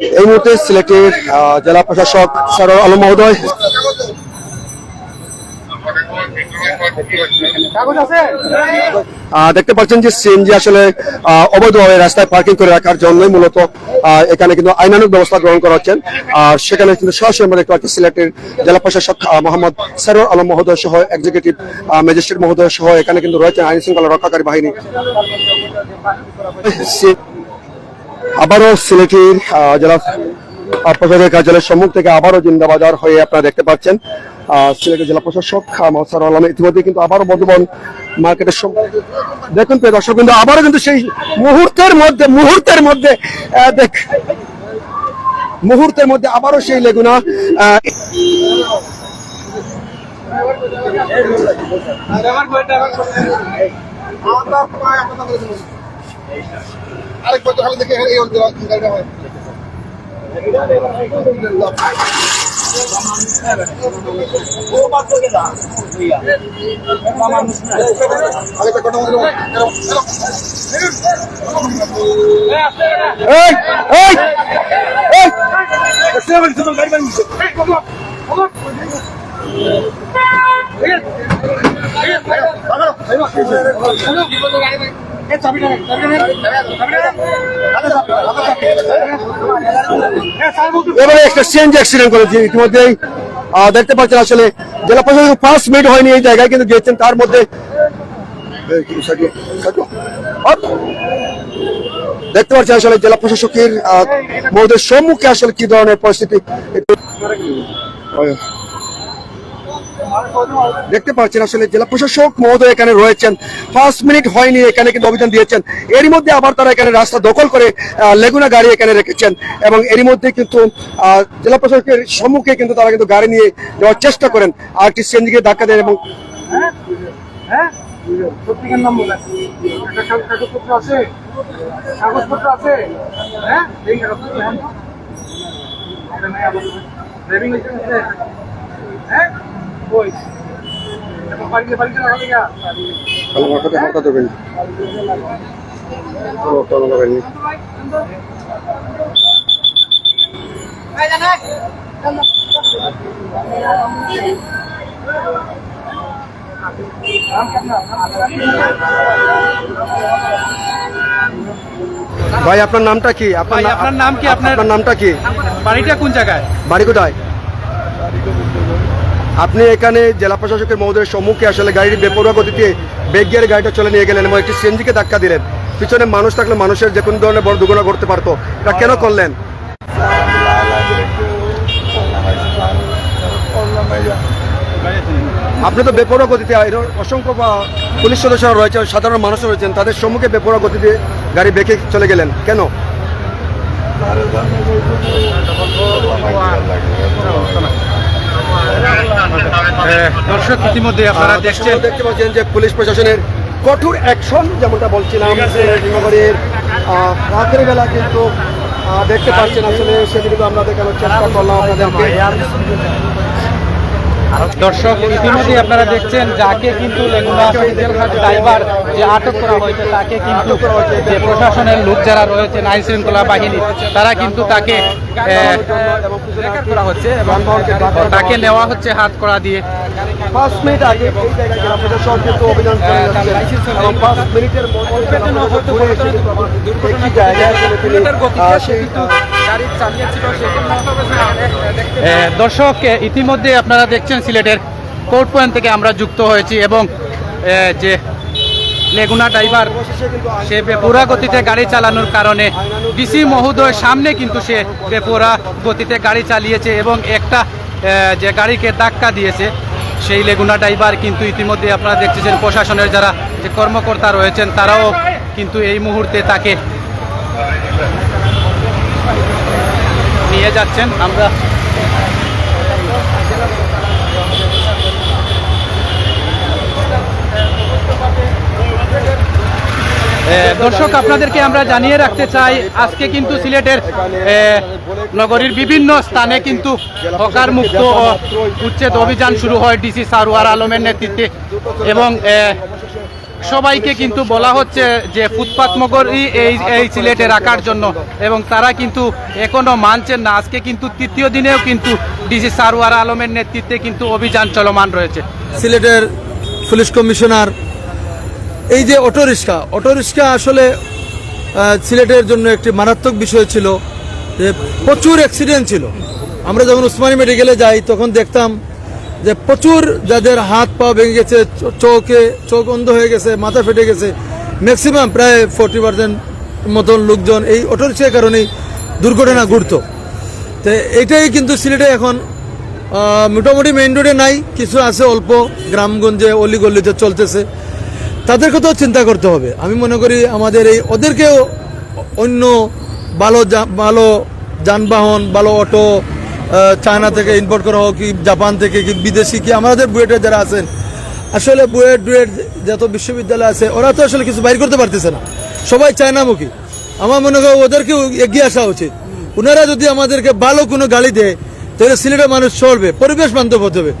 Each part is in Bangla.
এই মুহূর্তে সিলেটের জেলা প্রশাসক সরোর আলম মহোদয়। দেখতে পাচ্ছেন যে সিএনজি আসলে অবৈধভাবে রাস্তায় পার্কিং করে রাখার জন্যই মূলত এখানে কিন্তু আইনানুক ব্যবস্থা গ্রহণ করা হচ্ছেন আর সেখানে কিন্তু সরাসরি আমরা দেখতে পাচ্ছি সিলেটের জেলা প্রশাসক মোহাম্মদ সরোর আলম মহোদয় সহ এক্সিকিউটিভ ম্যাজিস্ট্রেট মহোদয় সহ এখানে কিন্তু রয়েছেন আইন শৃঙ্খলা রক্ষাকারী বাহিনী। আবারও সিলেটের জেলা প্রশাসকের কার্যালয়ের সম্মুখ থেকে আবারও জিন্দাবাজার হয়ে আপনারা দেখতে পাচ্ছেন। সিলেটের জেলা প্রশাসক মহসার আলম ইতিমধ্যে কিন্তু আবারও বর্ধমান মার্কেটের দেখুন প্রিয় দর্শক কিন্তু আবারও কিন্তু সেই মুহূর্তের মধ্যে মুহূর্তের মধ্যে দেখ মুহূর্তের মধ্যে আবারও সেই লেগুনা আহ, আরেক বছর হলে দেখে এই গাড়িটা হয় আরেকটা এবারে একটা চেঞ্জ অ্যাক্সিডেন্ট করেছে ইতিমধ্যেই দেখতে পাচ্ছেন আসলে জেলা প্রশাসক পাঁচ মিনিট হয়নি এই জায়গায়, কিন্তু গিয়েছেন তার মধ্যে। দেখতে পাচ্ছেন আসলে জেলা প্রশাসকের মহোদয়ের সম্মুখে আসলে কি ধরনের পরিস্থিতি। দেখতে পাচ্ছেন আসলে জেলা প্রশাসক মহোদয় এখানে রয়েছেন। পাঁচ মিনিট হয়নি, এখানে কিন্তু অভিযান দিয়েছেন। এরই মধ্যে আবার তারা এখানে রাস্তা দখল করে লেগুনা গাড়ি এখানে রেখেছেন এবং এরই মধ্যে কিন্তু জেলা প্রশাসকের সম্মুখে কিন্তু তারা কিন্তু গাড়ি নিয়ে যাওয়ার চেষ্টা করেন। আর একটি সিএনজিকে ধাক্কা দেন এবং হ্যাঁ? ওই বাড়িতে বাড়িতে রাখা গিয়া ভালো মাথাতে মাথা দেবেন কোনো কোনো করেননি। ভাই আপনার নামটা কি? ভাই, আপনার নাম কি? আপনার- আপনার নামটা কি? বাড়িটা কোন জায়গায়? বাড়ি কোথায়? আপনি এখানে জেলা প্রশাসকের মহোদয়ের সম্মুখে আসলে গাড়ির বেপরোয়া গতিতে বেগ গিয়ারে গাড়িটা চলে নিয়ে গেলেন এবং একটি সিএনজিকে ধাক্কা দিলেন। পিছনে মানুষ থাকলে মানুষের যে কোনো ধরনের বড় দুর্ঘটনা ঘটতে পারতো। এটা কেন করলেন? আপনি তো বেপরোয়া গতিতে অসংখ্য বা পুলিশ সদস্যরা রয়েছে, সাধারণ মানুষ রয়েছেন, তাদের সম্মুখে বেপরোয়া গতিতে গাড়ি বেঁকে চলে গেলেন। কেন? দর্শক ইতিমধ্যে আপনারা দেখছেন। দেখতে পাচ্ছেন যে পুলিশ প্রশাসনের কঠোর অ্যাকশন যেমনটা বলছিলাম নগরের আহ, রাতের বেলা কিন্তু দেখতে পাচ্ছেন আসলে সেগুলো আমরা দেখানোর চেষ্টা করলাম আপনাদেরকে। দর্শক ইতিমধ্যে আপনারা দেখছেন যাকে কিন্তু লেগুনা ড্রাইভার যে আটক করা হয়েছে তাকে কিন্তু যে প্রশাসনের লোক যারা রয়েছেন আইন শৃঙ্খলা বাহিনী তারা কিন্তু তাকে করা হচ্ছে এবং তাকে নেওয়া হচ্ছে হাত করা দিয়ে। পাঁচ মিনিট আগে অভিযান পাঁচ মিনিটের দর্শক ইতিমধ্যে আপনারা দেখছেন সিলেটের কোর্ট পয়েন্ট থেকে আমরা যুক্ত হয়েছি এবং যে লেগুনা ড্রাইভার, সে বেপুরা গতিতে গাড়ি চালানোর কারণে ডিসি মহোদয়ের সামনে কিন্তু সে বেপুরা গতিতে গাড়ি চালিয়েছে এবং একটা যে গাড়িকে ধাক্কা দিয়েছে, সেই লেগুনা ড্রাইভার কিন্তু ইতিমধ্যে আপনারা দেখতেছেন প্রশাসনের যারা যে কর্মকর্তা রয়েছেন, তারাও কিন্তু এই মুহূর্তে তাকে নিয়ে যাচ্ছেন। আমরা দর্শক, আপনাদেরকে আমরা জানিয়ে রাখতে চাই, আজকে কিন্তু সিলেটের নগরীর বিভিন্ন স্থানে কিন্তু হকার মুক্ত উচ্ছেদ অভিযান শুরু হয় ডিসি সারোয়ার আলমের নেতৃত্বে। এবং সবাইকে কিন্তু বলা হচ্ছে যে ফুটপাত মগরই এই এই সিলেটে রাখার জন্য, এবং তারা কিন্তু এখনও মানছেন না। আজকে কিন্তু তৃতীয় দিনেও কিন্তু ডিসি সারওয়ার আলমের নেতৃত্বে কিন্তু অভিযান চলমান রয়েছে। সিলেটের পুলিশ কমিশনার এই যে অটো রিক্সা অটো রিক্সা আসলে সিলেটের জন্য একটি মারাত্মক বিষয় ছিল যে প্রচুর অ্যাক্সিডেন্ট ছিল। আমরা যখন উসমানী মেডিকেলে যাই, তখন দেখতাম যে প্রচুর যাদের হাত পা ভেঙে গেছে চোখে, চোখ অন্ধ হয়ে গেছে, মাথা ফেটে গেছে ম্যাক্সিমাম প্রায় ফোরটি পার্সেন্ট মতন লোকজন এই অটো রিক্সার কারণেই দুর্ঘটনা ঘুরতো তো এটাই কিন্তু সিলেটে এখন মোটামুটি মেইন রোডে নাই, কিছু আছে অল্প, গ্রামগঞ্জে অলিগল্লিতে চলতেছে। তাদের কথাও চিন্তা করতে হবে। আমি মনে করি আমাদের এই ওদেরকেও অন্য ভালো ভালো যানবাহন, ভালো অটো চায়না থেকে ইম্পোর্ট করা হোক, কি জাপান থেকে, কি বিদেশি, কি আমাদের বুয়েটে যারা আছেন, আসলে বুয়েট ডুয়েট যত বিশ্ববিদ্যালয় আছে, ওরা তো আসলে কিছু বাইর করতে পারতেছে না। সবাই চায়নামুখী। আমার মনে হয় ওদেরকেও এগিয়ে আসা উচিত। ওনারা যদি আমাদেরকে ভালো কোনো গাড়ি দেয়, তাহলে সিলেটের মানুষ চলবে, পরিবেশ বান্ধব হতে হবে।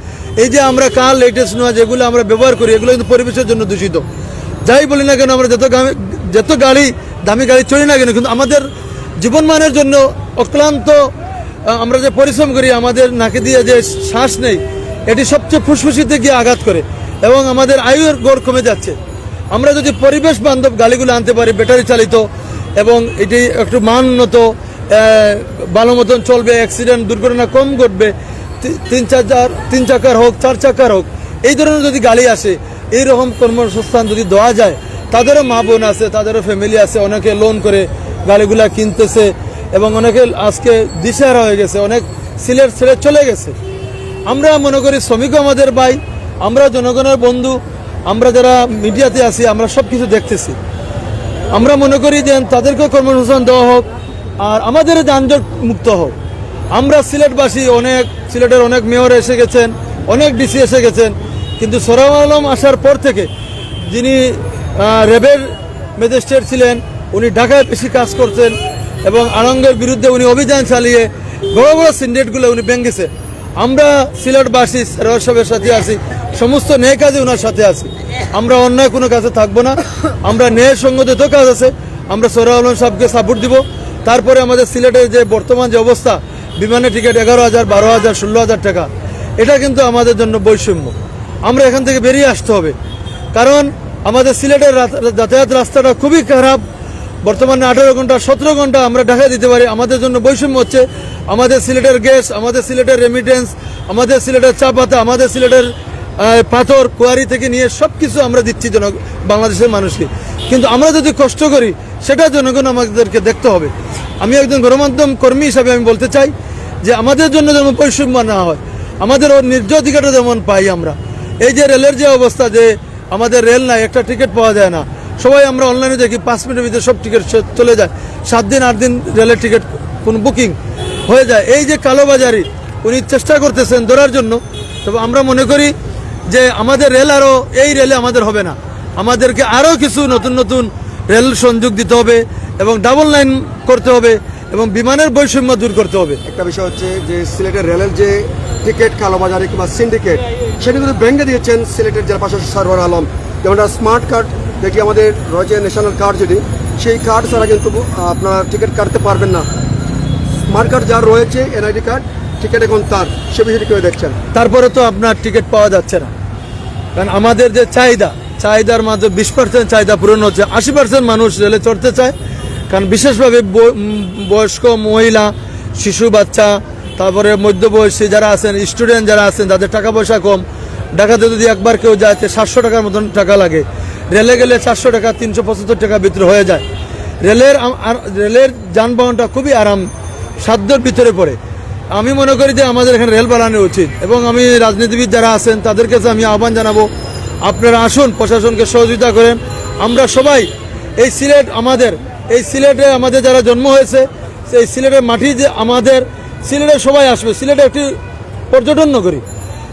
এই যে আমরা কার লেটেস্ট নোয়া যেগুলো আমরা ব্যবহার করি, এগুলো কিন্তু পরিবেশের জন্য দূষিত। যাই বলি না কেন, আমরা যত যত গাড়ি, দামি গাড়ি চলি না কেন, কিন্তু আমাদের জীবনমানের জন্য অক্লান্ত আমরা যে পরিশ্রম করি, আমাদের নাকে দিয়ে যে শ্বাস নেই, এটি সবচেয়ে ফুসফুসিতে গিয়ে আঘাত করে এবং আমাদের আয়ুর গড় কমে যাচ্ছে। আমরা যদি পরিবেশ বান্ধব গাড়িগুলো আনতে পারি, ব্যাটারি চালিত এবং এটি একটু মান উন্নত ভালো মতন চলবে অ্যাক্সিডেন্ট দুর্ঘটনা কম ঘটবে তিন চার, তিন চাকার হোক, চার চাকার হোক, এই ধরনের যদি গাড়ি আসে এইরকম কর্মসংস্থান যদি দেওয়া যায়, তাদেরও মা বোন আছে, তাদেরও ফ্যামিলি আছে, অনেকে লোন করে গাড়িগুলা কিনতেছে এবং অনেকে আজকে দিশেহারা হয়ে গেছে, অনেক সিলেট ছেড়ে চলে গেছে। আমরা মনে করি শ্রমিকও আমাদের ভাই, আমরা জনগণের বন্ধু, আমরা যারা মিডিয়াতে আছি, আমরা সব কিছু দেখতেছি। আমরা মনে করি যে তাদেরকে কর্মসংস্থান দেওয়া হোক, আর আমাদের যানজট মুক্ত হোক। আমরা সিলেটবাসী, অনেক সিলেটের অনেক মেয়র এসে গেছেন, অনেক ডিসি এসে গেছেন কিন্তু সরাম আলম আসার পর থেকে যিনি র্যাবের ম্যাজিস্ট্রেট ছিলেন, উনি ঢাকায় বেশি কাজ করছেন এবং আনন্দের বিরুদ্ধে উনি অভিযান চালিয়ে বড় বড় সিন্ডিকেটগুলো উনি ভেঙেছে। আমরা সিলেটবাসী সাহেবের সাথে আছি, সমস্ত ন্যায় কাজে ওনার সাথে আছি। আমরা অন্যায় কোনো কাজে থাকব না। আমরা ন্যায় যত কাজ আছে। আমরা সৌরভ আলম সাহেবকে সাপোর্ট দিব। তারপরে আমাদের সিলেটের যে বর্তমান যে অবস্থা, বিমানের টিকিট এগারো হাজার, বারো হাজার, ষোলো হাজার টাকা, এটা কিন্তু আমাদের জন্য বৈষম্য। আমরা এখান থেকে বেরিয়ে আসতে হবে। কারণ আমাদের সিলেটের যাতায়াত রাস্তাটা খুবই খারাপ। বর্তমানে আঠেরো ঘণ্টা, সতেরো ঘণ্টা আমরা ঢাকায় দিতে পারি। আমাদের জন্য বৈষম্য হচ্ছে। আমাদের সিলেটের গ্যাস, আমাদের সিলেটের রেমিটেন্স আমাদের সিলেটের চা পাতা, আমাদের সিলেটের পাথর, কুয়ারি থেকে নিয়ে সব কিছু আমরা দিচ্ছি জন বাংলাদেশের মানুষকে। কিন্তু আমরা যদি কষ্ট করি, সেটা জনগণ আমাদেরকে দেখতে হবে। আমি একজন গণমাধ্যম কর্মী হিসাবে আমি বলতে চাই যে আমাদের জন্য যেমন বৈষম্য না হয়, আমাদের ওর ন্যায্য অধিকারটা যেমন পাই আমরা এই যে রেলের যে অবস্থা যে আমাদের রেল নাই, একটা টিকিট পাওয়া যায় না। সবাই আমরা অনলাইনে দেখি পাঁচ মিনিটের ভিতরে সব টিকিট চলে যায়। সাত দিন, আট দিন রেলের টিকিট, কোন বুকিং হয়ে যায়। এই যে কালোবাজারি, উনি চেষ্টা করতেছেন ধরার জন্য। তবে আমরা মনে করি যে আমাদের রেল আরও এই রেলে আমাদের হবে না। আমাদেরকে আরও কিছু নতুন নতুন রেল সংযোগ দিতে হবে এবং ডাবল লাইন করতে হবে এবং বিমানের বৈষম্য দূর করতে হবে। একটা বিষয় হচ্ছে যে সিলেটের রেলের যে টিকিট কালোবাজারি কিংবা সিন্ডিকেট, সেটি কিন্তু ভেঙে দিয়েছেন সিলেটের জেলা প্রশাসক সার্ভার আলম। যেমন স্মার্ট কার্ড, যেটি আমাদের রয়েছে ন্যাশনাল কার্ড যেটি, সেই কার্ড ছাড়া কিন্তু আপনার টিকিট কাটতে পারবেন না। স্মার্ট কার্ড যার রয়েছে, এনআইডি কার্ড, টিকিট এখন তার, সে বিষয়টি কেউ দেখছেন। তারপরে তো আপনার টিকিট পাওয়া যাচ্ছে না। কারণ আমাদের যে চাহিদা, চাহিদার মাঝে বিশ পার্সেন্ট চাহিদা পূরণ হচ্ছে, আশি পার্সেন্ট মানুষ রেলে চড়তে চায়। কারণ বিশেষভাবে বয়স্ক মহিলা, শিশু, বাচ্চা তারপরে মধ্যবয়সী যারা আছেন স্টুডেন্ট যারা আছেন যাদের টাকা পয়সা কম। ঢাকাতে যদি একবার কেউ যায় সাতশো টাকার মতন টাকা লাগে। রেলে গেলে চারশো টাকা, তিনশো পঁচাত্তর টাকা ভিতরে হয়ে যায়। রেলের রেলের যানবাহনটা খুবই আরাম, সাধ্যের ভিতরে পড়ে। আমি মনে করি যে আমাদের এখানে রেল বানানো উচিত এবং আমি রাজনীতিবিদ যারা আছেন, তাদের কাছে আমি আহ্বান জানাব, আপনারা আসুন, প্রশাসনকে সহযোগিতা করেন। আমরা সবাই এই সিলেট আমাদের, এই সিলেটে আমাদের যারা জন্ম হয়েছে, সেই সিলেটের মাটি যে আমাদের সিলেটে সবাই আসবে। সিলেটে একটি পর্যটন নগরী।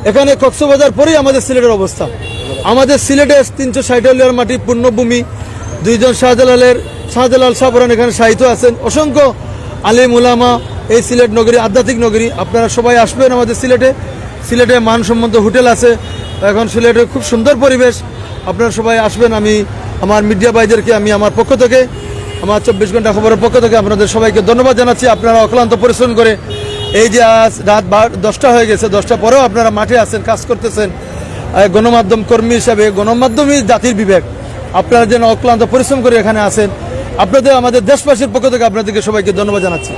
এখানে কক্সবাজার পরেই আমাদের সিলেটের অবস্থা। আমাদের সিলেটে তিনশো ষাট মাটি পূর্ণভূমি। দুইজন শাহজালালের শাহজালাল সাবরান এখানে সাহিত্য আছেন। অসংখ্য আলিম উলামা এই সিলেট নগরী, আধ্যাত্মিক নগরী। আপনারা সবাই আসবেন আমাদের সিলেটে। সিলেটে মানসম্মত হোটেল আছে। এখন সিলেটে খুব সুন্দর পরিবেশ। আপনারা সবাই আসবেন। আমি আমার মিডিয়া ভাইদেরকে, আমি আমার পক্ষ থেকে, আমার চব্বিশ ঘণ্টা খবরের পক্ষ থেকে আপনাদের সবাইকে ধন্যবাদ জানাচ্ছি। আপনারা অক্লান্ত পরিশ্রম করে এই যে আজ রাত বার দশটা হয়ে গেছে, দশটা পরেও আপনারা মাঠে আছেন, কাজ করতেছেন। গণমাধ্যম কর্মী হিসাবে, গণমাধ্যমই জাতির বিবেক। আপনারা যেন অক্লান্ত পরিশ্রম করে এখানে আসেন আপনাদের, আমাদের দেশবাসীর পক্ষ থেকে আপনাদেরকে সবাইকে ধন্যবাদ জানাচ্ছি।